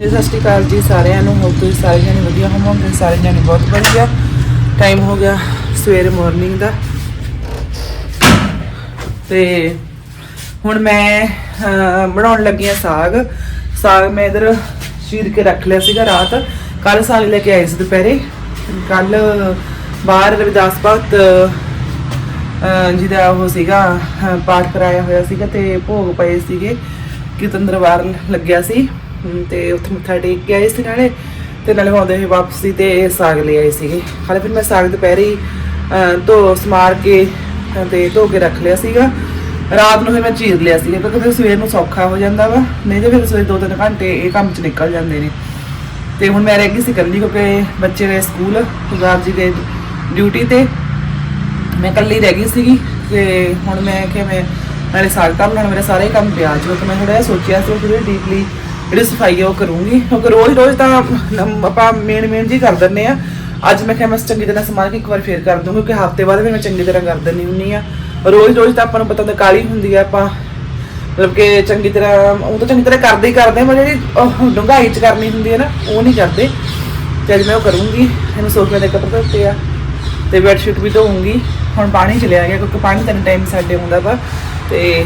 ਸਤਿ ਸ਼੍ਰੀ ਅਕਾਲ ਜੀ ਸਾਰਿਆਂ ਨੂੰ। ਹੋਪ ਤੁਸੀਂ ਸਾਰੇ ਜਣੇ ਵਧੀਆ ਹੋਵੋਗੇ, ਸਾਰੇ ਜਣੇ ਬਹੁਤ ਵਧੀਆ। ਟਾਈਮ ਹੋ ਗਿਆ ਸਵੇਰੇ ਮਾਰਨਿੰਗ ਦਾ। ਤੇ ਹੁਣ ਮੈਂ ਬਣਾਉਣ ਲੱਗੀ ਹਾਂ ਸਾਗ। ਸਾਗ ਮੈਂ ਇਧਰ ਚੀਰ ਕੇ ਰੱਖ ਲਿਆ ਸੀਗਾ ਰਾਤ। ਕੱਲ ਸਾਗ ਲੈ ਕੇ ਆਏ ਸੀ ਦੁਪਹਿਰੇ। ਕੱਲ ਬਾਹਰ ਰਵਿਦਾਸ ਭਗਤ ਜਿਹਦਾ ਉਹ ਸੀਗਾ ਪਾਠ ਕਰਾਇਆ ਹੋਇਆ ਸੀਗਾ ਤੇ ਭੋਗ ਪਏ ਸੀਗੇ। ਕੀਰਤਨ ਦਰਬਾਰ ਲੱਗਿਆ ਸੀ। ਤੇ ਉੱਥੇ ਮੱਥਾ ਟੇਕ ਕੇ ਆਏ ਸੀ ਨਾਲੇ ਤੇ ਨਾਲੇ ਆਉਂਦੇ ਹੋਏ ਵਾਪਸੀ ਤੇ ਸਾਗ ਲੈ ਆਏ ਸੀਗੇ। ਹਾਲੇ ਫਿਰ ਮੈਂ ਸਾਗ ਦੁਪਹਿਰੇ ਹੀ, ਧੋ ਸਮਾਰ ਕੇ ਅਹ, ਤੇ ਧੋ ਕੇ ਰੱਖ ਲਿਆ ਸੀਗਾ। ਰਾਤ ਨੂੰ ਫਿਰ ਮੈਂ ਚੀਰ ਲਿਆ ਸੀਗਾ ਕਿਉਂਕਿ ਫਿਰ ਸਵੇਰ ਨੂੰ ਸੌਖਾ ਹੋ ਜਾਂਦਾ ਵਾ। ਨਹੀਂ ਤੇ ਫਿਰ ਸਵੇਰ ਦੋ ਤਿੰਨ ਘੰਟੇ ਇਹ ਕੰਮ 'ਚ ਨਿਕਲ ਜਾਂਦੇ ਨੇ। ਤੇ ਹੁਣ ਮੈਂ ਰਹਿ ਗਈ ਸੀ ਇਕੱਲੀ ਕਿਉਂਕਿ ਬੱਚੇ ਗਏ ਸਕੂਲ ਸਰਦਾਰ ਜੀ ਗਏ ਡਿਊਟੀ ਤੇ। ਮੈਂ ਇਕੱਲੀ ਰਹਿ ਗਈ ਸੀਗੀ ਤੇ ਹੁਣ ਮੈਂ ਕਿ ਮੈਂ ਨਾਲੇ ਸਾਗ ਧਰ ਲੈਣਾ ਮੇਰੇ ਸਾਰੇ ਕੰਮ ਪਿਆ ਜੋ ਕਿ ਮੈਂ ਥੋੜਾ ਜਿਹਾ ਸੋਚਿਆ ਸੀ ਥੋੜੀ ਡੀਪਲੀ ਜਿਹੜੀ ਸਫ਼ਾਈ ਆ ਉਹ ਕਰੂੰਗੀ। ਕਿਉਂਕਿ ਰੋਜ਼ ਰੋਜ਼ ਤਾਂ ਆਪਾਂ ਮੇਨ ਮੇਨ ਜੀ ਕਰ ਦਿੰਨੇ ਆ। ਅੱਜ ਮੈਂ ਕਿਹਾ ਮੈਂ ਚੰਗੀ ਤਰ੍ਹਾਂ ਸਮਾਨ ਕੇ ਇੱਕ ਵਾਰ ਫੇਰ ਕਰ ਦੂੰਗੀ, ਕਿਉਂਕਿ ਹਫ਼ਤੇ ਬਾਅਦ ਫਿਰ ਮੈਂ ਚੰਗੀ ਤਰ੍ਹਾਂ ਕਰ ਦਿੰਨੀ ਹੁੰਨੀ ਆ। ਰੋਜ਼ ਰੋਜ਼ ਤਾਂ ਆਪਾਂ ਨੂੰ ਪਤਾ ਤਾਂ ਕਾਲੀ ਹੁੰਦੀ ਆ ਆਪਾਂ। ਮਤਲਬ ਕਿ ਚੰਗੀ ਤਰ੍ਹਾਂ, ਉਹ ਤਾਂ ਚੰਗੀ ਤਰ੍ਹਾਂ ਕਰਦੇ ਹੀ ਕਰਦੇ ਆ, ਪਰ ਜਿਹੜੀ ਉਹ ਡੂੰਘਾਈ ਚ ਕਰਨੀ ਹੁੰਦੀ ਹੈ ਨਾ, ਉਹ ਨਹੀਂ ਕਰਦੇ। ਤੇ ਅੱਜ ਮੈਂ ਉਹ ਕਰੂੰਗੀ। ਇਹਨੂੰ ਸੋਫੇ ਦੇ ਕੱਪੜੇ ਧੋਤੇ ਆ। ਤੇ ਬੈੱਡ ਸ਼ੀਟ ਵੀ ਧੋਉਂਗੀ ਹੁਣ ਪਾਣੀ ਚਲਿਆ ਗਿਆ, ਕਿਉਂਕਿ ਪਾਣੀ ਤਿੰਨ ਟਾਈਮ ਸਾਡੇ ਹੁੰਦਾ ਵਾ। ਤੇ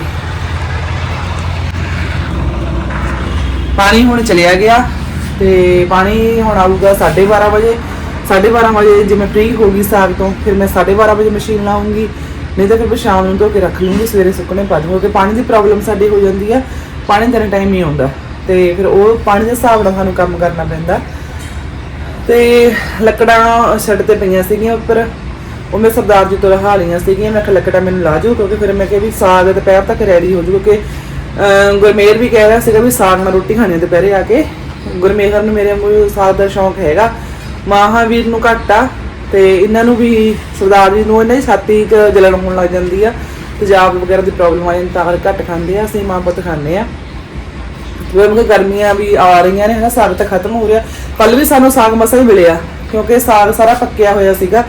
ਪਾਣੀ ਹੁਣ ਚਲਿਆ ਗਿਆ ਤੇ ਪਾਣੀ ਹੁਣ ਆਊਗਾ 12:30 ਵਜੇ। 12:30 ਵਜੇ ਜਿਵੇਂ ਫ੍ਰੀ ਹੋ ਗਈ ਸਾਗ ਤੋਂ, ਫਿਰ ਮੈਂ 12:30 ਵਜੇ ਮਸ਼ੀਨ ਲਾਉਂਗੀ ਨਹੀਂ ਤਾਂ ਫਿਰ ਮੈਂ ਸ਼ਾਮ ਨੂੰ ਧੋ ਕੇ ਰੱਖ ਲੂੰਗੀ, ਸਵੇਰੇ ਸੁੱਕਣੇ ਪਾ ਦੂੰਗੀ, ਕਿਉਂਕਿ ਪਾਣੀ ਦੀ ਪ੍ਰੋਬਲਮ ਸਾਡੀ ਹੋ ਜਾਂਦੀ ਆ। ਪਾਣੀ ਤਿੰਨ ਟਾਈਮ ਹੀ ਆਉਂਦਾ ਤੇ ਫਿਰ ਉਹ ਪਾਣੀ ਦੇ ਹਿਸਾਬ ਨਾਲ ਸਾਨੂੰ ਕੰਮ ਕਰਨਾ ਪੈਂਦਾ। ਤੇ ਲੱਕੜਾਂ ਛੱਡ ਤੇ ਪਈਆਂ ਸੀਗੀਆਂ ਉੱਪਰ। ਉਹ ਮੈਂ ਸਰਦਾਰ ਜੀ ਤੋਂ ਰਹਾ ਲਈਆਂ ਸੀਗੀਆਂ। ਮੈਂ ਕਿਹਾ, ਲੱਕੜਾਂ ਮੈਨੂੰ ਲਾ ਜਾਓ, ਕਿਉਂਕਿ ਫਿਰ ਮੈਂ ਕਿਹਾ ਵੀ ਸਾਗ ਦੁਪਹਿਰ ਤੱਕ ਰੈਡੀ ਹੋ ਜਾਊ, ਕਿਉਂਕਿ ਗੁਰਮੇਰ ਵੀ ਕਹਿ ਰਿਹਾ ਸੀਗਾ ਵੀ ਸਾਗ ਨਾਲ ਰੋਟੀ ਖਾਣੀ ਦੁਪਹਿਰੇ ਆ ਕੇ। ਗੁਰਮੇਰ ਨੂੰ ਮੇਰੇ ਨੂੰ ਸਾਗ ਦਾ ਸ਼ੌਂਕ ਹੈਗਾ। ਮਹਾਵੀਰ ਨੂੰ ਘੱਟ ਆ ਤੇ ਇਹਨਾਂ ਨੂੰ ਵੀ ਸਰਦਾਰ ਜੀ ਨੂੰ ਇਹਨਾਂ ਦੀ ਛਾਤੀ ਜਲਣ ਹੋਣ ਲੱਗ ਜਾਂਦੀ ਆ ਤੇਜ਼ਾਬ ਵਗੈਰਾ ਦੀ ਪ੍ਰੋਬਲਮ ਆ ਜਾਂਦੀ, ਤਾਂ ਘੱਟ ਖਾਂਦੇ ਆ, ਅਸੀਂ ਮਾਂ ਪੁੱਤ ਖਾਂਦੇ ਆ। ਕਿ ਗਰਮੀਆਂ ਵੀ ਆ ਰਹੀਆਂ ਨੇ ਹਨਾ, ਸਾਗ ਤਾਂ ਖਤਮ ਹੋ ਰਿਹਾ। ਕੱਲ ਵੀ ਸਾਨੂੰ ਸਾਗ ਮਸਲ ਮਿਲਿਆ, ਕਿਉਂਕਿ ਸਾਗ ਸਾਰਾ ਪੱਕਿਆ ਹੋਇਆ ਸੀਗਾ।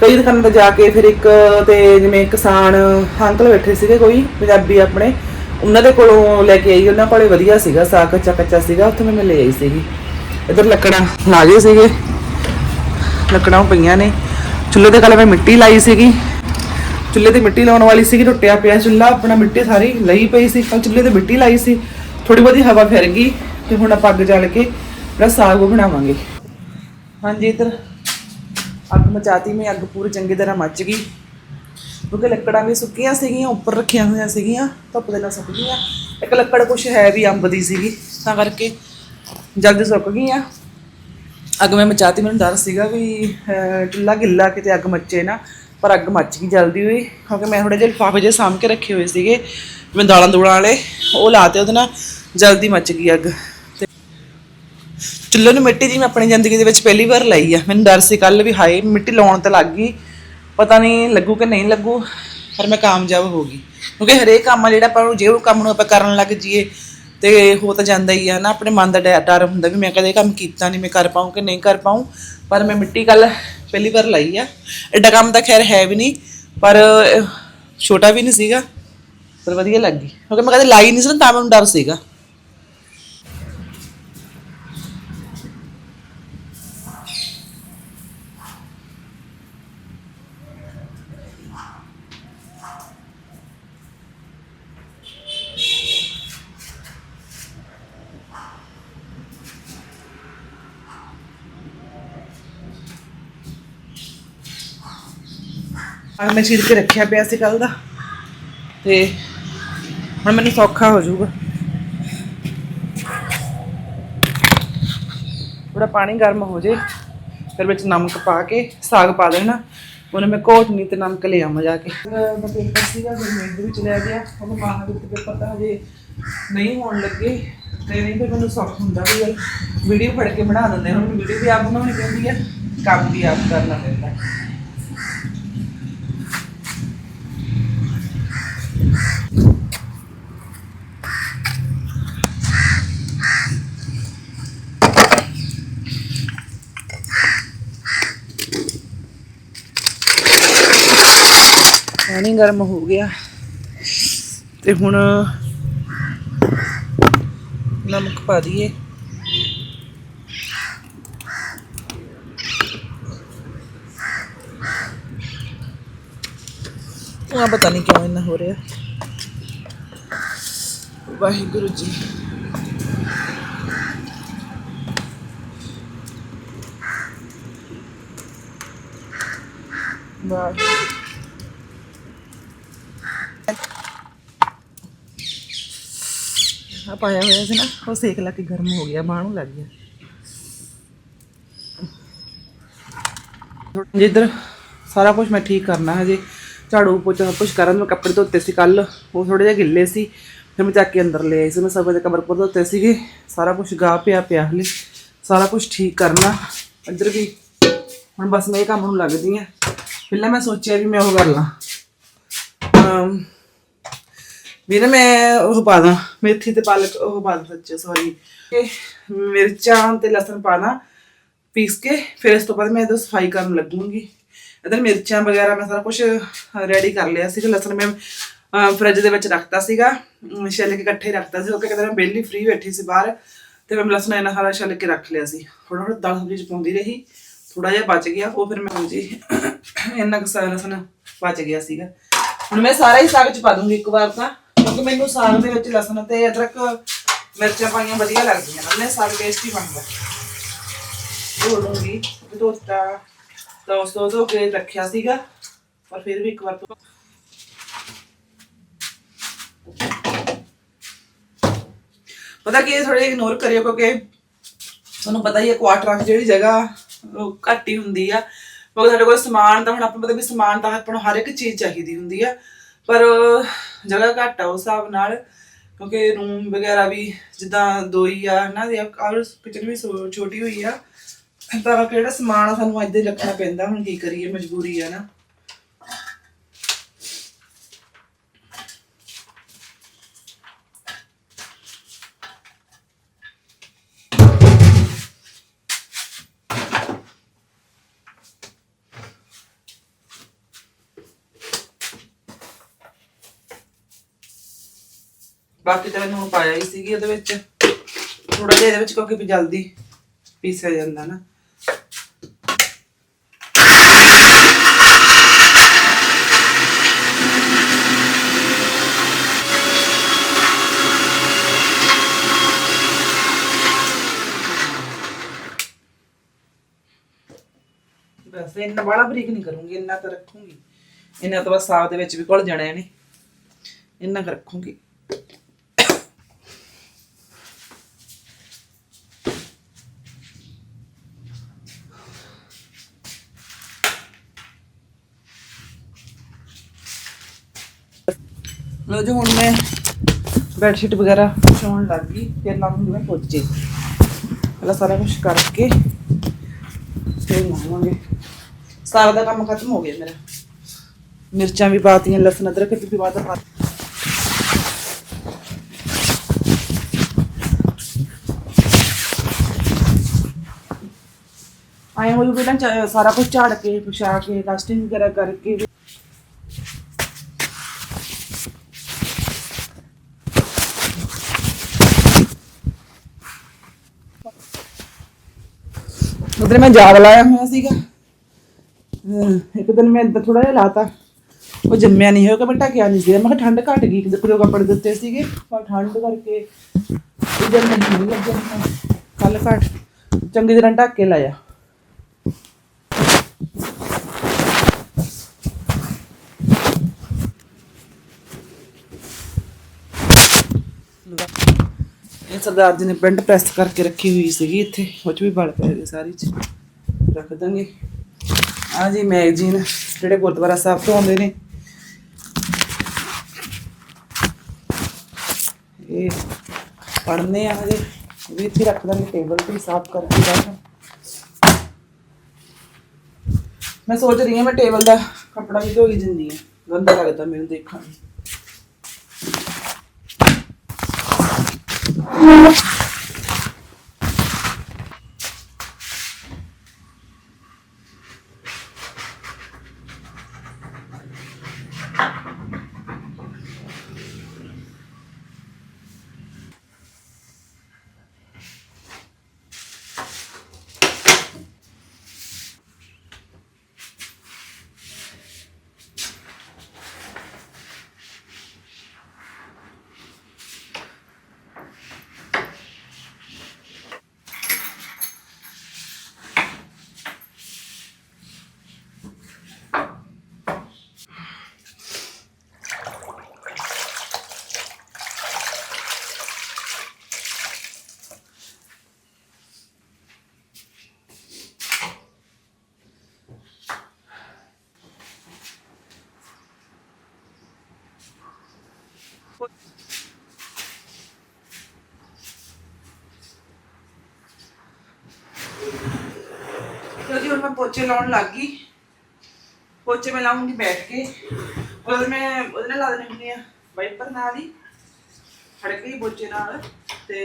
ਕਈ ਦੁਕਾਨਾਂ ਤੇ ਜਾ ਕੇ ਫਿਰ ਇੱਕ ਤੇ ਜਿਵੇਂ ਕਿਸਾਨ ਅੰਕਲ ਬੈਠੇ ਸੀਗੇ ਕੋਈ, ਪੰਜਾਬੀ ਆਪਣੇ ਉਹਨਾਂ ਦੇ ਕੋਲੋਂ ਲੈ ਕੇ ਆਈ, ਉਹਨਾਂ ਕੋਲੇ ਵਧੀਆ ਸੀਗਾ, ਸਾਗ ਕੱਚਾ ਕੱਚਾ ਸੀਗਾ, ਉੱਥੇ ਮੈਂ ਲੈ ਆਈ ਸੀਗੀ। ਇਧਰ ਲੱਕੜਾਂ ਲਾ ਗਏ ਸੀਗੇ। ਲੱਕੜਾਂ ਪਈਆਂ ਨੇ। ਚੁੱਲ੍ਹੇ ਤੇ ਕੱਲ ਮੈਂ ਮਿੱਟੀ ਲਾਈ ਸੀਗੀ। ਚੁੱਲ੍ਹੇ ਤੇ ਮਿੱਟੀ ਲਾਉਣ ਵਾਲੀ ਸੀਗੀ, ਟੁੱਟਿਆ ਪਿਆ ਚੁੱਲ੍ਹਾ, ਆਪਣਾ ਮਿੱਟੀ ਸਾਰੀ ਲਈ ਪਈ ਸੀ। ਕੱਲ ਚੁੱਲ੍ਹੇ ਤੇ ਮਿੱਟੀ ਲਾਈ ਸੀ। ਥੋੜੀ ਬਹੁਤੀ ਹਵਾ ਫਿਰ ਗਈ ਤੇ ਹੁਣ ਆਪਾਂ ਅੱਗ ਜਲ ਕੇ ਜਿਹੜਾ ਸਾਗ ਬਣਾਵਾਂਗੇ। ਹਾਂਜੀ, ਇਧਰ ਅੱਗ ਮਚਾਤੀ, ਮੈਂ ਅੱਗ ਪੂਰੀ ਚੰਗੀ ਤਰ੍ਹਾਂ ਮੱਚ ਗਈ। ਕਿਉਂਕਿ ਲੱਕੜਾਂ ਵੀ ਸੁੱਕੀਆਂ ਸੀਗੀਆਂ ਉੱਪਰ ਰੱਖੀਆਂ ਹੋਈਆਂ ਸੀਗੀਆਂ ਧੁੱਪ ਦੇ ਨਾਲ ਸੁੱਕ ਗਈਆਂ। ਇੱਕ ਲੱਕੜ ਕੁਛ ਹੈ ਵੀ ਅੰਬ ਦੀ ਸੀਗੀ ਤਾਂ ਕਰਕੇ ਜਲਦੀ ਸੁੱਕ ਗਈਆਂ। ਅੱਗ ਮੈਂ ਮਚਾਤੀ ਮੈਨੂੰ ਡਰ ਸੀਗਾ ਵੀ ਅਹ, ਚੁੱਲ੍ਹਾ ਗਿੱਲਾ ਕਿਤੇ ਅੱਗ ਮੱਚੇ ਨਾ ਪਰ ਅੱਗ ਮੱਚ ਗਈ ਜਲਦੀ ਹੋਈ ਕਿਉਂਕਿ ਮੈਂ ਥੋੜੇ ਜਿਹੇ ਲਿਫਾਫੇ ਜਿਹੇ ਸਾਂਭ ਕੇ ਰੱਖੇ ਹੋਏ ਸੀਗੇ ਜਿਵੇਂ ਦਾਲਾਂ ਦੂਲਾਂ ਵਾਲੇ ਉਹ ਲਾਤੇ ਉਹਦੇ ਨਾਲ ਜਲਦੀ ਮੱਚ ਗਈ ਅੱਗ। ਤੇ ਚੁੱਲ੍ਹੇ ਨੂੰ ਮਿੱਟੀ ਜੀ ਮੈਂ ਆਪਣੀ ਜ਼ਿੰਦਗੀ ਦੇ ਵਿੱਚ ਪਹਿਲੀ ਵਾਰ ਲਾਈ ਆ ਮੈਨੂੰ ਡਰ ਸੀ ਕੱਲ ਵੀ ਹਾਏ ਮਿੱਟੀ ਲਾਉਣ ਤੇ ਲੱਗ ਗਈ ਪਤਾ ਨਹੀਂ ਲੱਗੂ ਕਿ ਨਹੀਂ ਲੱਗੂ, ਪਰ ਮੈਂ ਕਾਮਯਾਬ ਹੋ ਗਈ। ਕਿਉਂਕਿ ਹਰੇਕ ਕੰਮ ਆ ਜਿਹੜਾ ਆਪਾਂ ਨੂੰ, ਜੇ ਉਹ ਕੰਮ ਨੂੰ ਆਪਾਂ ਕਰਨ ਲੱਗ ਜਾਈਏ, ਤੇ ਹੋ ਤਾਂ ਜਾਂਦਾ ਹੀ ਆ ਨਾ, ਆਪਣੇ ਮਨ ਦਾ ਡਰ ਡਰ ਹੁੰਦਾ ਵੀ ਮੈਂ ਕਦੇ ਇਹ ਕੰਮ ਕੀਤਾ ਨਹੀਂ, ਮੈਂ ਕਰ ਪਾਉਂ ਕਿ ਨਹੀਂ ਕਰ ਪਾਉਂ ਪਰ ਮੈਂ ਮਿੱਟੀ ਕੱਲ ਪਹਿਲੀ ਵਾਰ ਲਾਈ ਆ। ਐਡਾ ਕੰਮ ਤਾਂ ਖੈਰ ਹੈ ਵੀ ਨਹੀਂ, ਪਰ ਛੋਟਾ ਵੀ ਨਹੀਂ ਸੀਗਾ, ਪਰ ਵਧੀਆ ਲੱਗੀ ਕਿਉਂਕਿ ਮੈਂ ਕਦੇ ਲਾਈ ਨਹੀਂ ਸੀ ਨਾ, ਤਾਂ ਮੈਨੂੰ ਡਰ ਸੀਗਾ। ਆ ਮੈਂ ਚੀਰ ਕੇ ਰੱਖਿਆ ਪਿਆ ਸੀ ਕੱਲ ਦਾ। ਤੇ ਹੁਣ ਮੈਨੂੰ ਸੌਖਾ ਹੋ ਜਾਊਗਾ। ਥੋੜਾ ਪਾਣੀ ਗਰਮ ਹੋ ਜੇ, ਫਿਰ ਵਿੱਚ ਨਮਕ ਪਾ ਕੇ ਸਾਗ ਪਾ ਦੇਣਾ। ਉਹਨੇ ਮੈਂ ਕੋਟਨੀ ਤੇ ਨਮਕ ਲੈ ਆਵਾਂ ਜਾ ਕੇ। ਦਾ ਪੇਪਰ ਸੀਗਾ, ਫਿਰ ਮੈਂ ਇੱਧਰ ਵੀ ਚਲਿਆ ਗਿਆ। ਉਹਨੂੰ ਬਾਹਰ ਵਿੱਚ ਪੇਪਰ ਤਾਂ ਹਜੇ ਨਹੀਂ ਹੋਣ ਲੱਗੇ। ਤੇ ਨਹੀਂ ਫਿਰ ਮੈਨੂੰ ਸੌਖ ਹੁੰਦਾ ਵੀ ਯਾਰ ਵੀਡੀਓ ਫੜ ਕੇ ਬਣਾ ਦਿੰਦੇ ਹੁਣ ਵੀਡੀਓ ਵੀ ਆਪ ਬਣਾਉਣੀ ਪੈਂਦੀ ਹੈ ਕੰਮ ਵੀ ਆਪ ਕਰਨਾ ਪੈਂਦਾ। ਪਾਣੀ ਗਰਮ ਹੋ ਗਿਆ। ਤੇ ਹੁਣ ਨਮਕ ਪਾ ਦਈਏ। ਆ ਪਤਾ ਨਹੀਂ ਕਿਉਂ ਇੰਨਾ ਹੋ ਰਿਹਾ। ਵਾਹਿਗੁਰੂ ਜੀ। ਵਾਹਿਗੁਰੂ। ਆ ਪਾਇਆ ਹੋਇਆ ਸੀ ਨਾ, ਉਹ ਸੇਕ ਲਾ ਕੇ ਗਰਮ ਹੋ ਗਿਆ, ਬਾਹਰ ਲੱਗ ਗਿਆ। ਜਿੱਧਰ ਸਾਰਾ ਕੁਝ ਮੈਂ ਠੀਕ ਕਰਨਾ ਹਜੇ, ਝਾੜੂ ਪੋਚਾ ਸਭ ਕੁਝ ਕਰਨ, ਮੈਂ ਕੱਪੜੇ ਧੋਤੇ ਸੀ ਕੱਲ ਉਹ ਥੋੜੇ ਜਿਹਾ ਗਿੱਲੇ ਸੀ, ਫਿਰ ਮੈਂ ਚੱਕ ਕੇ ਅੰਦਰ ਲੈ ਆਈ ਸੀ, ਮੈਂ ਸਭ ਦੇ ਕਮਰ ਧੋਤੇ ਸੀਗੇ, ਸਾਰਾ ਕੁਝ ਗਾ ਪਿਆ ਪਿਆ ਹਲੇ, ਸਾਰਾ ਕੁਝ ਠੀਕ ਕਰਨਾ, ਇੱਧਰ ਵੀ, ਹੁਣ ਬਸ ਮੈਂ ਇਹ ਕੰਮ ਨੂੰ ਲੱਗਦੀ ਆ ਪਹਿਲਾਂ ਮੈਂ ਸੋਚਿਆ ਵੀ ਮੈਂ ਉਹ ਕਰ ਲਾਂ। ਵੀ ਨਾ ਮੈਂ ਉਹ ਪਾ ਦਾਂ ਮੇਥੀ ਤੇ ਪਾਲਕ ਉਹ ਪਾ ਦਾਂ ਸੱਚ ਸੌਰੀ ਮਿਰਚਾਂ ਤੇ ਲਸਣ ਪਾਣਾ ਪੀਸ ਕੇ ਫਿਰ ਇਸ ਤੋਂ ਬਾਅਦ ਮੈਂ ਇਹਦਾ ਸਫ਼ਾਈ ਕਰਨ ਲੱਗੂੰਗੀ। ਇਧਰ ਮਿਰਚਾਂ ਵਗੈਰਾ ਮੈਂ ਸਾਰਾ ਕੁਝ ਰੈਡੀ ਕਰ ਲਿਆ ਸੀ ਲਸਣ ਮੈਂ ਫ੍ਰਿਜ ਦੇ ਵਿੱਚ ਰੱਖਤਾ ਸੀਗਾ। ਅਮ, ਛਿੱਲ ਕੇ ਇਕੱਠੇ ਰੱਖਤਾ ਸੀ ਉਹ ਕਿਤੇ ਮੈਂ ਬੇਲੀ ਫ੍ਰੀ ਬੈਠੀ ਸੀ ਬਾਹਰ। ਤੇ ਮੈਂ ਲਸਣ ਇਹਨਾਂ ਸਾਰਾ ਛਿੱਲ ਕੇ ਰੱਖ ਲਿਆ ਸੀ। ਥੋੜਾ ਥੋੜਾ ਦਾਲ ਸਬਜ਼ੀ ਚ ਪਾਉਂਦੀ ਰਹੀ। ਥੋੜਾ ਜਿਹਾ ਬਚ ਗਿਆ ਉਹ ਫਿਰ ਮੈਂ ਜੀ ਇੰਨਾ ਕੁ ਸਾਰਾ ਲਸਣ ਬਚ ਗਿਆ ਸੀਗਾ। ਹੁਣ ਮੈਂ ਸਾਰਾ ਹੀ ਸਾਗ ਚ ਪਾ ਦੂੰਗੀ ਇੱਕ ਵਾਰ ਤਾਂ। ਕਿਉਂਕਿ ਮੈਨੂੰ ਸਾਗ ਦੇ ਵਿੱਚ ਲਸਣ ਤੇ ਅਦਰਕ ਮਿਰਚਾਂ ਪਾਈਆਂ ਵਧੀਆ ਲੱਗਦੀਆਂ ਨੇ ਸਾਗ ਟੇਸਟੀ ਬਣਦਾ ਧੋ ਲੂੰਗੀ, ਧੋਤਾ ਤਾਂ ਉਸ ਤੋਂ ਧੋ ਕੇ ਰੱਖਿਆ ਸੀਗਾ, ਪਰ ਫਿਰ ਵੀ ਇੱਕ ਵਾਰ ਤੋਂ ਪਤਾ ਕੀ ਥੋੜੇ ਇਗਨੋਰ ਕਰਿਓ, ਕਿਉਂਕਿ ਤੁਹਾਨੂੰ ਪਤਾ ਹੀ ਹੈ ਕੁਆਟਰਾਂ 'ਚ ਜਿਹੜੀ ਜਗ੍ਹਾ ਉਹ ਘੱਟ ਹੀ ਹੁੰਦੀ ਆ। ਕਿਉਂਕਿ ਸਾਡੇ ਕੋਲ ਸਮਾਨ ਤਾਂ ਹੁਣ ਆਪਾਂ ਪਤਾ ਵੀ ਸਮਾਨ ਤਾਂ ਆਪਾਂ ਨੂੰ ਹਰ ਇੱਕ ਚੀਜ਼ ਚਾਹੀਦੀ ਹੁੰਦੀ ਆ, ਪਰ ਜਗ੍ਹਾ ਘੱਟ ਆ ਉਸ ਹਿਸਾਬ ਨਾਲ, ਕਿਉਂਕਿ ਰੂਮ ਵਗੈਰਾ ਵੀ ਜਿੱਦਾਂ ਦੋ ਹੀ ਆ ਨਾ ਦੇ ਔਰ ਕਿਚਨ ਵੀ ਸੋ- ਛੋਟੀ ਹੋਈ ਆ। ਤਾਂ ਕਿਹੜਾ ਸਮਾਨ ਆ ਸਾਨੂੰ ਅੱਜ ਦੇ ਰੱਖਣਾ ਪੈਂਦਾ, ਹੁਣ ਕੀ ਕਰੀਏ, ਮਜਬੂਰੀ ਆ ਨਾ। ਬਾਕੀ ਤਾਂ ਮੈਨੂੰ ਪਾਇਆ ਹੀ ਸੀਗੀ ਉਹਦੇ ਵਿੱਚ। ਥੋੜਾ ਜਿਹਾ ਇਹਦੇ ਵਿੱਚ ਕਿਉਂਕਿ ਵੀ ਜਲਦੀ ਪੀਸਿਆ ਜਾਂਦਾ ਨਾ। ਬਸ, ਇੰਨਾ ਬੜਾ ਬਰੀਕ ਨਹੀਂ ਕਰੂੰਗੀ, ਇੰਨਾ ਤਾਂ ਰੱਖੂੰਗੀ। ਇੰਨਾ ਤਾਂ ਬਸ ਸਾਗ ਦੇ ਵਿੱਚ ਵੀ ਘੁਲ ਜਾਣੇ ਇਹਨੇ। ਇੰਨਾ ਕੁ ਰੱਖੂੰਗੀ। ਲੋ ਜੋ, ਹੁਣ ਮੈਂ ਬੈੱਡ ਸ਼ੀਟ ਵਗੈਰਾ ਵਿਛਾਉਣ ਲੱਗ ਗਈ ਫਿਰ ਨਾਲ ਹੁਣ ਮੈਂ ਪੋਚੇ। ਪਹਿਲਾਂ ਸਾਰਾ ਕੁਝ ਕਰਕੇ ਫਿਰ ਲਾਵਾਂਗੇ ਸਾਰਾ ਦਾ ਕੰਮ ਖਤਮ ਹੋ ਗਿਆ ਮੇਰਾ। ਮਿਰਚਾਂ ਵੀ ਪਾਤੀਆਂ, ਲਸਣ, ਅਦਰਕ ਵੀ ਬਾਅਦ ਪਾ ਆਏ ਹੋਈ ਪਹਿਲਾਂ ਚਾ- ਸਾਰਾ ਕੁਝ ਝਾੜ ਕੇ ਪੁਛਾ ਕੇ ਡਸਟਿੰਗ ਵਗੈਰਾ ਕਰਕੇ ਉਧਰ ਮੈਂ ਜਾਗ ਲਾਇਆ ਹੋਇਆ ਸੀਗਾ ਅਹ ਇੱਕ ਦਿਨ ਮੈਂ ਥੋੜਾ ਜਿਹਾ ਲਾਤਾ ਉਹ ਜੰਮਿਆ ਨਹੀਂ ਹੋਇਆ ਕਿ ਬਟਾ ਕਿਆ ਨਹੀਂ ਸੀ ਮੈਂ ਕਿਹਾ ਠੰਡ ਘਟ ਗਈ ਕਿਤੇ ਕੋਈ ਕੱਪੜੇ ਦਿੱਤੇ ਸੀਗੇ ਪਰ ਠੰਡ ਕਰਕੇ ਇਧਰ ਨਹੀਂ ਲੱਗਿਆ ਕੱਲ ਘਟ ਚੰਗੀ ਤਰ੍ਹਾਂ ਢੱਕ ਕੇ ਲਾਇਆ ਇਹ ਸਰਦਾਰ ਜੀ ਨੇ ਪਿੰਡ ਪ੍ਰੈਸ ਕਰਕੇ ਰੱਖੀ ਹੋਈ ਸੀਗੀ ਇੱਥੇ, ਉਹ 'ਚ ਵੀ ਵਲ ਪਏ ਨੇ ਸਾਰੀ ਚ ਰੱਖ ਦਾਂਗੇ। ਆ ਜੀ ਮੈਗਜ਼ੀਨ, ਜਿਹੜੇ ਗੁਰਦੁਆਰਾ ਸਾਹਿਬ ਤੋਂ ਆਉਂਦੇ ਨੇ। ਇਹ ਪੜ੍ਹਨੇ ਆ ਹਜੇ। ਵੀ ਇੱਥੇ ਰੱਖ ਦਾਂਗੇ, ਟੇਬਲ ਤੇ ਸਾਫ਼ ਕਰਕੇ ਬਸ ਮੈਂ ਸੋਚ ਰਹੀ ਹਾਂ ਮੈਂ ਟੇਬਲ ਦਾ ਕੱਪੜਾ ਵੀ ਧੋ ਹੀ ਦਿੰਦੀ ਹਾਂ। ਗੰਦਾ ਲੱਗਦਾ ਮੈਨੂੰ ਦੇਖਣ ਨੂੰ। ਲੋ ਜੀ ਪੋਚੇ ਲਾਉਣ ਲੱਗ ਗਈ। ਪੋਚੇ ਮੈਂ ਲਾਉਂਗੀ ਬੈਠ ਕੇ। ਉਹਦੇ ਮੈਂ ਉਹਦੇ ਨਾਲ ਲਾ ਦੇਣੀ ਆ ਵਾਈਪਰ ਨਾਲ ਹੀ। ਫੜ ਕੇ ਪੋਚੇ ਨਾਲ। ਤੇ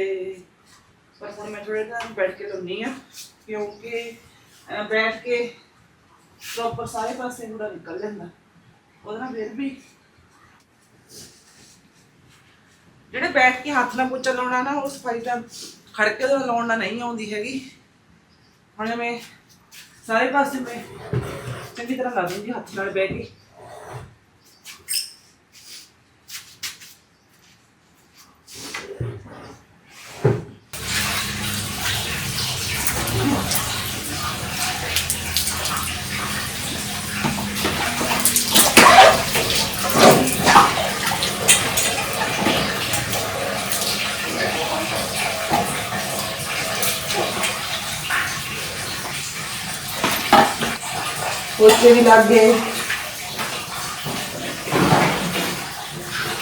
ਪਰ ਹੁਣ ਮੈਂ ਥੋੜੇ ਟਾਈਮ ਬੈਠ ਕੇ ਲਾਉਣੀ ਆ। ਕਿਉਂਕਿ ਬੈਠ ਕੇ ਪ੍ਰੋਪਰ ਸਾਰੇ ਪਾਸੇ ਕੂੜਾ ਨਿਕਲ ਜਾਂਦਾ। ਉਹਦੇ ਨਾਲ ਫਿਰ ਵੀ ਜਿਹੜੇ ਬੈਠ ਕੇ ਹੱਥ ਨਾਲ ਪੋਚਾ ਲਾਉਣਾ ਨਾ, ਉਹ ਸਫ਼ਾਈ ਤਾਂ ਖੜ ਕੇ ਉਹਦੇ ਲਾਉਣ ਨਾਲ ਨਹੀਂ ਆਉਂਦੀ ਹੈਗੀ। ਹੁਣ ਮੈਂ ਸਾਰੇ ਪਾਸੇ ਮੈਂ ਚੰਗੀ ਤਰ੍ਹਾਂ ਲਾ ਦੂੰਗੀ ਹੱਥ ਨਾਲ ਬਹਿ ਕੇ। ਪੋਚੇ ਵੀ ਲੱਗ ਗਏ।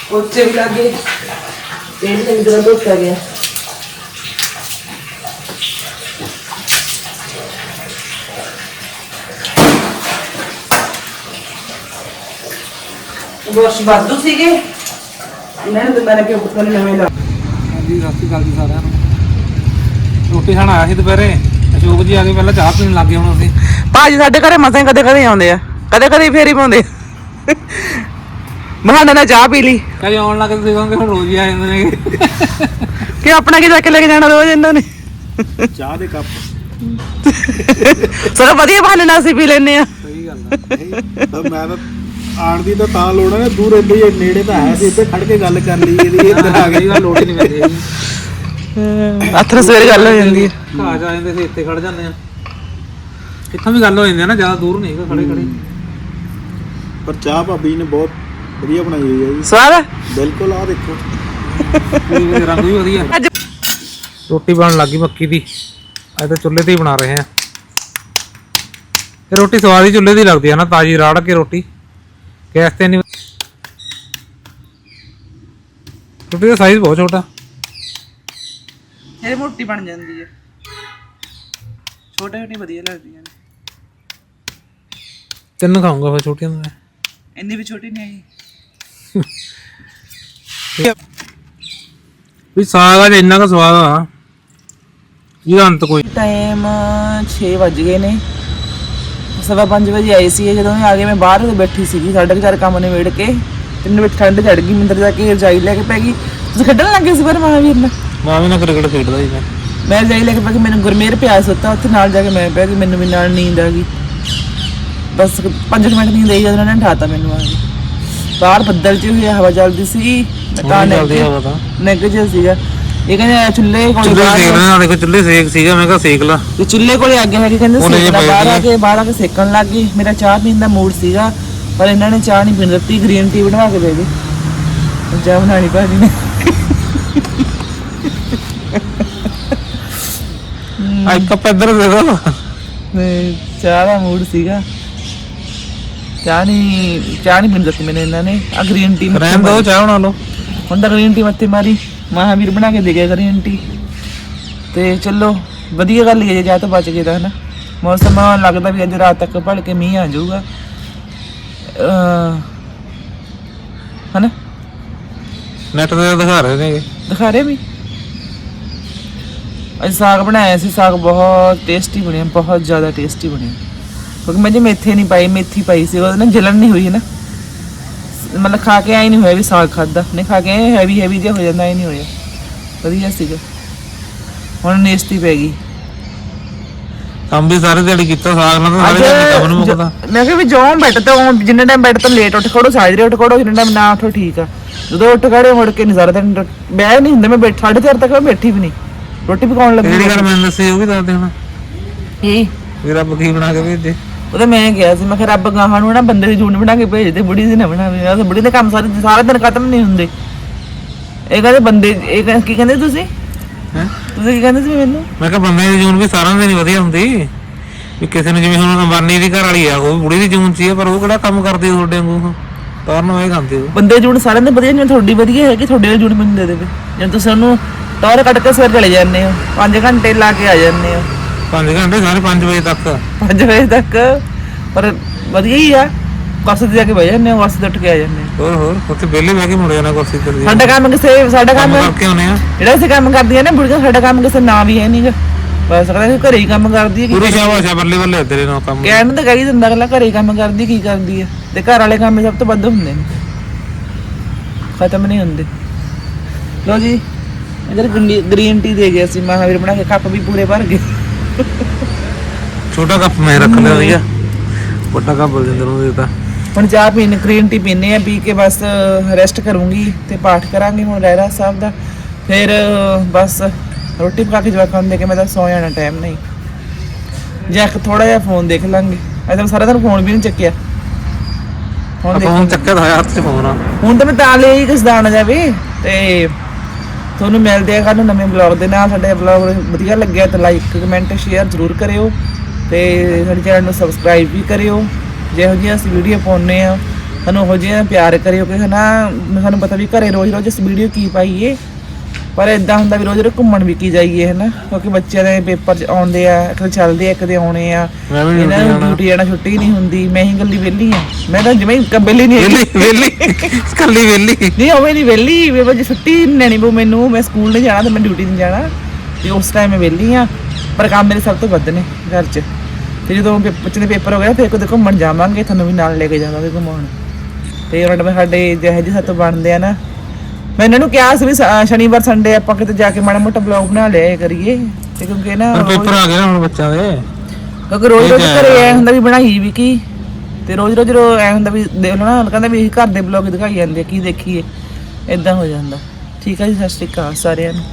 ਪੋਚੇ ਵੀ ਲੱਗ ਗਏ। ਇਹ ਚੰਗੀ ਤਰ੍ਹਾਂ ਧੋਤਾ ਗਿਆ। ਬਸ ਵਾਧੂ ਸੀਗੇ। ਇਹਨਾਂ ਨੇ ਤਾਂ ਮੈਨੇ ਕਿ ਉੱਪਰ ਨਵੇਂ ਲਾ। ਹਾਂਜੀ ਸਤਿ ਸ਼੍ਰੀ ਅਕਾਲ ਜੀ ਸਾਰਿਆਂ ਨੂੰ। ਰੋਟੀ ਖਾਣ ਆਇਆ ਸੀ ਦੁਪਹਿਰੇ? ਅਸ਼ੋਕ ਜੀ ਆ ਕੇ ਪਹਿਲਾਂ ਚਾਹ ਪੀਣ ਲੱਗ ਗਏ ਹੁਣ ਅਸੀਂ। ਭਾਜੀ ਸਾਡੇ ਘਰੇ ਮਸਾਂ ਕਦੇ ਕਦੇ ਆਉਂਦੇ ਆ। ਕਦੇ ਕਦੇ ਫੇਰੀ ਪਾਉਂਦੇ ਬਹਾਨਾ ਨਾਲ ਚਾਹ ਪੀ ਲਈ। ਕਦੇ ਆਉਣ ਲੱਗ ਤੁਸੀਂ ਕਹੋਗੇ ਹੁਣ ਰੋਜ਼ ਹੀ ਆ ਜਾਂਦੇ ਨੇ। ਕਿ ਆਪਣਾ ਕੀ ਜਾ ਕੇ ਲੈ ਕੇ ਜਾਣਾ ਰੋਜ਼ ਇਹਨਾਂ ਨੇ? ਚਾਹ ਦੇ ਕੱਪ। ਸਰ ਵਧੀਆ ਬਹਾਨੇ ਨਾਲ ਅਸੀਂ ਪੀ ਲੈਨੇ ਆ। ਸਹੀ ਗੱਲ ਤਾਂ ਮੈਂ ਤਾਂ ਆਣ ਦੀ ਤਾਂ ਤਾਂ ਲੋੜ ਹੈ ਦੂਰ ਇੱਥੇ ਹੀ ਨੇੜੇ ਤਾਂ ਹੈ ਸੀ ਇੱਥੇ ਖੜ ਕੇ ਗੱਲ ਕਰ ਲਈ ਇਹਦੀ ਇੱਧਰ ਆ ਵਾਰ ਲੋੜ ਹੀ ਨਹੀਂ ਪੈਂਦੀ ਅੱਥਰ ਸਵੇਰ ਗੱਲ ਹੋ ਜਾਂਦੀ ਹੈ। ਘਾਹ ਜਾ ਜਾਂਦੇ ਸੀ ਇੱਥੇ ਖੜ ਜਾਂਦੇ ਆ। ਕਿੱਥੋਂ ਵੀ ਗੱਲ ਹੋ ਜਾਂਦੀ ਆ ਨਾ ਜ਼ਿਆਦਾ ਦੂਰ ਨਹੀਂ ਹੈਗਾ ਖੜੇ ਖੜੇ ਪਰ ਚਾਹ ਭਾਬੀ ਨੇ ਬਹੁਤ ਵਧੀਆ ਬਣਾਈ ਹੋਈ ਹੈ ਜੀ। ਸਵਾਦ ਬਿਲਕੁਲ ਆ ਦੇਖੋ। ਰੰਗ ਵੀ ਵਧੀਆ ਅੱਜ ਰੋਟੀ ਬਣਨ ਲੱਗੀ ਮੱਕੀ ਦੀ। ਅੱਜ ਤਾਂ ਚੁੱਲ੍ਹੇ ਤੇ ਹੀ ਬਣਾ ਰਹੇ ਆ ਇਹ ਰੋਟੀ ਸਵਾਦ ਹੀ ਚੁੱਲ੍ਹੇ ਦੀ ਲੱਗਦੀ ਆ ਨਾ ਤਾਜੀ ਰਾੜ ਕੇ ਰੋਟੀ। ਗੈਸ ਤੇ ਨਹੀਂ ਰੋਟੀ ਦਾ ਸਾਈਜ਼ ਬਹੁਤ ਛੋਟਾ। ਇਹ ਮੋਟੀ ਬਣ ਜਾਂਦੀ ਹੈ। ਛੋਟੇ ਨਹੀਂ ਵਧੀਆ ਲੱਗਦੀਆਂ ਨੇ। ਤਿੰਨ ਖਾਊਂਗਾ ਫਿਰ ਛੋਟੀਆਂ ਨੂੰ ਮੈਂ। ਇੰਨੀ ਵੀ ਛੋਟੀ ਨਹੀਂ ਆਈ ਵੀ ਸਾਗ ਆ ਇੰਨਾ ਕੁ ਸਵਾਦ ਆ। ਇਹਦਾ ਅੰਤ ਕੋਈ? ਟਾਈਮ 6 ਵੱਜ ਗਏ ਨੇ। ਸਵਾ 5 ਵਜੇ ਆਈ ਸੀ ਜਦੋਂ ਇਹ ਆ ਗਏ ਮੈਂ ਬਾਹਰ ਬੈਠੀ ਸੀਗੀ। ਸਾਡੇ ਘਰ ਕੰਮ ਨਿਬੇੜ ਕੇ ਤੇ ਮੈਨੂੰ ਵਿੱਚ ਠੰਡ ਚੜ ਗਈ ਮਿੰਦਰ ਜਾ ਕੇ ਰਜਾਈ ਲੈ ਕੇ ਪੈ ਗਈ। ਤੁਸੀਂ ਖੇਡਣ ਲੱਗੇ ਸੀ ਪਰ ਮਹਾਵੀਰ ਨਾਲ ਮਾਂ ਵੀ ਨਾ ਕ੍ਰਿਕਟ ਖੇਡਦਾ ਸੀ ਮੈਂ। ਮੈਂ ਰਜਾਈ ਲੈ ਕੇ ਪੈ ਮੈਨੂੰ ਗੁਰਮੇਰ ਪਿਆ ਸੁੱਤਾ ਉੱਥੇ ਨਾਲ ਜਾ ਕੇ ਮੈਂ ਪੈ ਗਈ ਮੈਨੂੰ ਵੀ ਨਾਲ ਨੀਂਦ ਆ ਗਈ। ਬਸ 5 ਮਿੰਟ ਨੀਂਦ ਆਈ ਜਦੋਂ ਉਹਨਾਂ ਨੇ ਠਾਤਾ ਮੈਨੂੰ ਆ ਕੇ। ਬਾਹਰ ਬੱਦਲ ਚ ਹੋਈ ਹਵਾ ਚੱਲਦੀ ਸੀ। ਤਾਂ ਹੁਣ ਚੱਲਦੀ ਹਵਾ ਤਾਂ। ਜਿਹਾ ਸੀਗਾ। ਇਹ ਕਹਿੰਦੇ ਚੁੱਲ੍ਹੇ ਕੋਲ ਚੁੱਲ੍ਹੇ ਸੇਕ ਲੈਣਾ ਦੇਖੋ ਚੁੱਲ੍ਹੇ ਸੇਕ ਸੀਗਾ ਮੈਂ ਕਿਹਾ ਸੇਕ ਲਾ। ਤੇ ਚੁੱਲ੍ਹੇ ਕੋਲੇ ਅੱਗੇ ਹੈਗੇ ਕਹਿੰਦੇ ਉਹਨੇ ਸੇਕਣਾ ਜੇ ਬਾਹਰ ਆ ਕੇ ਬਾਹਰ ਆ ਕੇ ਸੇਕਣ ਲੱਗ ਗਈ ਮੇਰਾ ਚਾਹ ਪੀਣ ਦਾ ਮੂਡ ਸੀਗਾ ਪਰ ਇਹਨਾਂ ਨੇ ਚਾਹ ਨਹੀਂ ਪੀਣ ਦਿੱਤੀ ਗ੍ਰੀਨ ਟੀ ਬਣਵਾ ਕੇ ਦੇ ਦੇ ਚਾਹ ਬਣਾਣੀ ਭਾਜੀ ਨੇ। ਇੱਕ ਕੱਪ ਇੱਧਰ ਦੇ ਦੋ। ਤੇ ਚਾਹ ਦਾ ਮੂਡ ਸੀਗਾ। ਚਾਹ ਨਹੀਂ ਚਾਹ ਨਹੀਂ ਪੀਣ ਦਿੱਤੀ ਮੈਨੂੰ ਇਹਨਾਂ ਨੇ। ਆ ਗ੍ਰੀਨ ਟੀ ਰਹਿਣ ਦੋ ਚਾਹ ਬਣਾ ਲਓ। ਹੁਣ ਤਾਂ ਗ੍ਰੀਨ ਟੀ ਮੱਥੇ ਮਾਰੀ। ਮਹਾਵੀਰ ਬਣਾ ਕੇ ਦੇ ਗਿਆ ਗ੍ਰੀਨ ਟੀ ਤੇ ਚਲੋ ਵਧੀਆ ਗੱਲ ਹੀ ਹੈ ਜੇ ਚਾਹ ਤੋਂ ਬਚ ਗਏ ਤਾਂ ਹਨਾ। ਮੌਸਮ ਲੱਗਦਾ ਵੀ ਅੱਜ ਰਾਤ ਤੱਕ ਭੜ ਕੇ ਮੀਂਹ ਆ ਜਾਊਗਾ। ਹਨਾ? ਨੈਟ ਤੇ ਦਿਖਾ ਰਹੇ ਨੇ ਦਿਖਾ ਰਹੇ ਵੀ। ਅੱਜ ਸਾਗ ਬਣਾਇਆ ਸੀ ਸਾਗ ਬਹੁਤ ਟੇਸਟੀ ਬਣਿਆ ਬਹੁਤ ਜ਼ਿਆਦਾ ਟੇਸਟੀ ਬਣਿਆ ਕਿਉਂਕਿ ਮੈਂ ਜੇ ਮੇਥੇ ਨਹੀਂ ਪਾਈ ਮੇਥੀ ਪਾਈ ਸੀ ਉਹਦੇ ਨਾਲ ਜਲਨ ਨਹੀਂ ਹੋਈ ਹੈ ਨਾ। ਮਤਲਬ ਖਾ ਕੇ ਆਈ ਨਹੀਂ ਹੋਇਆ ਵੀ ਸਾਗ ਖਾਦਾ ਨਹੀਂ ਖਾ ਕੇ ਹੈਵੀ ਹੈਵੀ ਜਿਹਾ ਹੋ ਜਾਂਦਾ ਹੀ ਨਹੀਂ ਹੋਇਆ। ਵਧੀਆ ਸੀਗਾ। ਹੁਣ ਨੇਸਤੀ ਪੈ ਗਈ। ਕੰਮ ਵੀ ਸਾਰੇ ਦਿਹਾੜੀ ਕੀਤਾ ਸਾਗ ਨਾਲ ਤਾਂ ਸਾਰੇ ਦਿਹਾੜੀ ਕੰਮ ਨੂੰ ਮੁੱਕਦਾ। ਮੈਂ ਕਿਹਾ ਵੀ ਜੋ ਬੈੱਡ ਤੋਂ ਜਿੰਨੇ ਟਾਈਮ ਬੈੱਡ ਤੋਂ ਲੇਟ ਉੱਠ ਖੜੋ ਸਾਜਰੇ ਉੱਠ ਖੜੋ ਜਿੰਨੇ ਟਾਈਮ ਨਾ ਉੱਠੋ ਠੀਕ ਆ। ਜਦੋਂ ਉੱਠ ਖੜੇ ਮੁੜ ਕੇ ਨਹੀਂ ਸਾਰਾ ਦਿਨ ਬਹਿ ਨਹੀਂ ਹੁੰਦਾ ਮੈਂ ਬੈਠ ਸਾਢੇ ਚਾਰ ਤੱਕ ਮੈਂ ਬੈਠੀ ਵੀ ਨਹੀਂ। ਰੋਟੀ ਪਕਾਉਣ ਲੱਗੀ ਕਿਹੜੀ ਗੱਲ ਮੈਨੂੰ ਦੱਸੀ ਉਹ ਵੀ ਦੱਸ ਦੇ ਹੁਣ ਕੀ? ਵੀ ਰੱਬ ਕੀ ਬਣਾ ਕੇ ਭੇਜੇ। ਉਹਦਾ ਮੈਂ ਕਿਹਾ ਸੀ ਮੈਂ ਕਿਹਾ ਰੱਬ ਗਾਹਾਂ ਨੂੰ ਨਾ ਬੰਦੇ ਦੀ ਜੂਨ ਬਣਾ ਕੇ ਭੇਜ ਦੇ ਬੁੜੀ ਦੀ ਨਾ ਬਣਾਵੇ ਉਹ ਬੁੜੀ ਦੇ ਕੰਮ ਸਾਰੇ ਸਾਰਾ ਦਿਨ ਖਤਮ ਨਹੀਂ ਹੁੰਦੇ। ਇਹ ਕਹਿੰਦੇ ਬੰਦੇ ਇਹ ਕਹਿੰਦੇ- ਕੀ ਕਹਿੰਦੇ ਤੁਸੀਂ? ਹੈ? ਤੁਸੀਂ ਕੀ ਕਹਿੰਦੇ ਸੀ ਮੈਨੂੰ? ਮੈਂ ਕਿਹਾ ਬੰਦੇ ਦੀ ਜੂਨ ਵੀ ਸਾਰਿਆਂ ਦੀ ਨਹੀਂ ਵਧੀਆ ਹੁੰਦੀ। ਵੀ ਕਿਸੇ ਨੂੰ ਜਿਵੇਂ ਹੁਣ ਅੰਬਾਨੀ ਦੀ ਘਰ ਵਾਲੀ ਆ ਉਹ ਵੀ ਬੁੜੀ ਦੀ ਜੂਨ ਹੀ ਆ ਪਰ ਉਹ ਕਿਹੜਾ ਕੰਮ ਕਰਦੀ ਆ ਤੁਹਾਡੇ ਵਾਂਗੂ? ਤਾਰ ਨੂੰ ਇਹ ਖਾਂਦੇ ਉਹ। ਬੰਦੇ ਜੂਨ ਸਾਰਿਆਂ ਦੇ ਵਧੀਆ ਜਿਵੇਂ ਤੁਹਾਡੀ ਵਧੀਆ ਹੈਗੀ ਤੁਹਾਡੇ ਵਾਲੀ ਜੂਨ ਮੈਨੂੰ ਦੇ ਦੇਵੇ। ਜੇ ਤੁਸੀਂ ਉਹਨੂੰ ਟੌਰ ਕੱਟ ਕੇ ਸਵੇਰ ਚਲੇ ਜਾਂਦੇ ਹੋ। 5 ਘੰਟੇ ਲਾ ਕੇ ਆ ਜਾਂਦੇ ਹੋ। 5 ਘੰਟੇ ਸਾਰੇ 5 ਵਜੇ ਤੱਕ। 5 ਵਜੇ ਤੱਕ। ਪਰ ਵਧੀਆ ਹੀ ਆ। ਬੱਸ ਤੇ ਜਾ ਕੇ ਬਹਿ ਜਾਂਦੇ ਹਾਂ ਬੱਸ ਤੇ ਉੱਠ ਕੇ ਆ ਜਾਂਦੇ ਹਾਂ। ਹੋਰ ਹੋਰ। ਉੱਥੇ ਵਿਹਲੇ ਬਹਿ ਕੇ ਮੁੜ ਜਾਣਾ ਕੁਰਸੀ ਤੇ। ਸਾਡਾ ਕੰਮ ਕਿਸੇ ਸਾਡਾ ਕੰਮ ਕਰਕੇ ਆਉਣੇ ਆ। ਜਿਹੜਾ ਅਸੀਂ ਕੰਮ ਕਰਦੀਆਂ ਨੇ ਬੁੜੀਆਂ ਸਾਡਾ ਕੰਮ ਕਿਸੇ ਨਾਂ ਵੀ ਹੈ ਨਹੀਂਗਾ ਬਸ ਕਹਿੰਦੇ ਘਰੇ ਹੀ ਕੰਮ ਕਰਦੀ ਹੈ ਪੂਰੀ ਸ਼ਾਬਾਸ਼ ਆ ਬੱਲੇ ਬੱਲੇ ਤੇਰੇ ਨਾਲ ਕੰਮ। ਕਹਿਣ ਨੂੰ ਤਾਂ ਕਹੀ ਦਿੰਦਾ ਅਗਲਾ ਘਰੇ ਹੀ ਕੰਮ ਕਰਦੀ ਕੀ ਕਰਦੀ ਹੈ। ਤੇ ਘਰ ਵਾਲੇ ਕੰਮ ਸਭ ਤੋਂ ਵੱਧ ਹੁੰਦੇ ਨੇ। ਖਤਮ ਨਹੀਂ ਹੁੰਦੇ। ਲੋ ਜੀ। ਇਧਰ ਗ੍ਰੀਨ ਟੀ ਦੇ ਗਿਆ ਸੀ ਮਹਾਵੀਰ ਬਣਾ ਕੇ ਕੱਪ ਵੀ ਪੂਰੇ ਭਰ ਗਏ। ਛੋਟਾ ਕੱਪ ਮੈਂ ਰੱਖ ਲਿਆ ਸੀਗਾ। ਵੱਡਾ ਕੱਪ ਬਲਜਿੰਦਰ ਨੂੰ ਦੇ ਦਿੱਤਾ ਹੁਣ ਚਾਹ ਪੀਣ ਗ੍ਰੀਨ ਟੀ ਪੀਨੇ ਆ ਪੀ ਕੇ ਬਸ ਰੈਸਟ ਕਰੂੰਗੀ ਤੇ ਪਾਠ ਕਰਾਂਗੇ ਹੁਣ ਰਹਿਰਾ ਸਾਹਿਬ ਦਾ। ਫਿਰ ਬਸ ਰੋਟੀ ਪਕਾ ਕੇ ਜਵਾਕਾਂ ਨੂੰ ਦੇ ਕੇ ਮੈਂ ਤਾਂ ਸੌ ਜਾਣਾ ਟਾਈਮ ਨਹੀਂ। ਜਾਂ ਥੋੜਾ ਜਿਹਾ ਫੋਨ ਦੇਖ ਲਾਂਗੇ। ਅੱਜ ਸਾਰਾ ਦਿਨ ਫੋਨ ਵੀ ਨਹੀਂ ਚੱਕਿਆ। ਹੁਣ ਦੇਖ ਫੋਨ ਚੱਕਿਆ ਤਾਂ ਹੱਥ 'ਚ ਫੋਨ ਆ। ਹੁਣ ਤਾਂ ਮੈਂ ਤਾਂ ਲਈ ਕਿਸ ਦਾ ਆਉਣਾ ਜਾਵੇ ਤੇ ਤੁਹਾਨੂੰ ਮਿਲਦੇ ਆ ਸਾਨੂੰ ਨਵੇਂ ਬਲੌਗ ਦੇ ਨਾਲ। ਸਾਡੇ ਬਲੌਗ ਵਧੀਆ ਲੱਗਿਆ ਤਾਂ ਲਾਈਕ ਕਮੈਂਟ ਸ਼ੇਅਰ ਜ਼ਰੂਰ ਕਰਿਓ ਤੇ ਸਾਡੇ ਚੈਨਲ ਨੂੰ ਸਬਸਕ੍ਰਾਈਬ ਵੀ ਕਰਿਓ। ਜਿਹੋ ਜਿਹੀਆਂ ਅਸੀਂ ਵੀਡੀਓ ਪਾਉਂਦੇ ਆ ਸਾਨੂੰ ਉਹੋ ਜਿਹਾ ਪਿਆਰ ਕਰਿਓ ਕਿ ਹਨਾ, ਸਾਨੂੰ ਪਤਾ ਵੀ ਘਰੇ ਰੋਜ਼ ਰੋਜ਼ ਅਸੀਂ ਵੀਡੀਓ ਕੀ ਪਾਈਏ। ਪਰ ਇਦਾਂ ਹੁੰਦਾ ਵੀ ਰੋਜ਼ ਰੋਜ਼ ਘੁੰਮਣ ਵੀ ਕੀ ਜਾਈਏ ਹਨਾ? ਕਿਉਂਕਿ ਬੱਚਿਆਂ ਦੇ ਪੇਪਰ ਚ ਆਉਂਦੇ ਆ ਇੱਕ ਤਾਂ ਚੱਲਦੇ ਆ ਇੱਕ ਦੇ ਆਉਣੇ ਆ। ਮੈਂ ਵੀ ਇਹਨਾਂ ਨੂੰ ਡਿਊਟੀ ਜਾਣਾ ਛੁੱਟੀ ਨਹੀਂ ਹੁੰਦੀ ਮੈਂ ਹੀ ਗੱਲੀ ਵਿਹਲੀ ਆ। ਮੈਂ ਤਾਂ ਜਿਵੇਂ ਕੰਬਲੀ ਨਹੀਂ ਵੇਲੀ ਵੇਲੀ ਕੱਲੀ ਵੇਲੀ ਨਹੀਂ ਹੋਵੇ ਨਹੀਂ ਵਿਹਲੀ ਵੇ ਜੇ ਛੁੱਟੀ ਲੈਣੀ ਪਊ ਮੈਨੂੰ ਮੈਂ ਸਕੂਲ ਨਹੀਂ ਜਾਣਾ ਤੇ ਮੈਂ ਡਿਊਟੀ ਨਹੀਂ ਜਾਣਾ। ਤੇ ਉਸ ਟਾਈਮ ਮੈਂ ਵਿਹਲੀ ਆ ਪਰ ਕੰਮ ਮੇਰੇ ਸਭ ਤੋਂ ਵੱਧ ਨੇ ਘਰ 'ਚ। ਤੇ ਜਦੋਂ ਬੱਚੇ ਦੇ ਪੇਪਰ ਹੋ ਗਿਆ ਫਿਰ ਕਿਤੇ ਘੁੰਮਣ ਜਾਵਾਂਗੇ ਤੁਹਾਨੂੰ ਵੀ ਨਾਲ ਲੈ ਕੇ ਜਾਵਾਂਗੇ ਘੁੰਮਾਉਣ। ਤੇ ਉਹਨਾਂ ਨੇ ਸਾਡੇ ਜਿਹੇ ਜਿਹੇ ਸਾਤੋਂ ਬਣਦੇ ਆ ਨਾ ਮੈਂ ਇਹਨਾਂ ਨੂੰ ਕਿਹਾ ਸੀ ਵੀ ਸ- ਸ਼ਨੀਵਾਰ ਸੰਡੇ ਆਪਾਂ ਕਿਤੇ ਜਾ ਕੇ ਮਾੜਾ ਮੋਟਾ ਬਲੌਗ ਬਣਾ ਲਿਆ ਕਰੀਏ। ਤੇ ਕਿਉਂਕਿ ਨਾ ਪਰ ਪੇਪਰ ਆ ਗਿਆ ਨਾ ਹੁਣ ਬੱਚਾ ਦੇ। ਕਿਉਂਕਿ ਰੋਜ਼ ਰੋਜ਼ ਘਰੇ ਐ ਹੁੰਦਾ ਵੀ ਬਣਾਈ ਵੀ ਕੀ। ਤੇ ਰੋਜ਼ ਰੋਜ਼ ਰੋ ਐ ਹੁੰਦਾ ਵੀ ਦੇਖ ਲਓ ਨਾ ਕਹਿੰਦਾ ਵੀ ਘਰ ਦੇ ਬਲੌਗ ਦਿਖਾਈ ਜਾਂਦੇ ਆ, ਕੀ ਦੇਖੀਏ। ਇਦਾਂ ਹੋ ਜਾਂਦਾ। ਠੀਕ ਹੈ ਜੀ ਸਤਿ ਸ਼੍ਰੀ ਅਕਾਲ ਸਾਰਿਆਂ ਨੂੰ।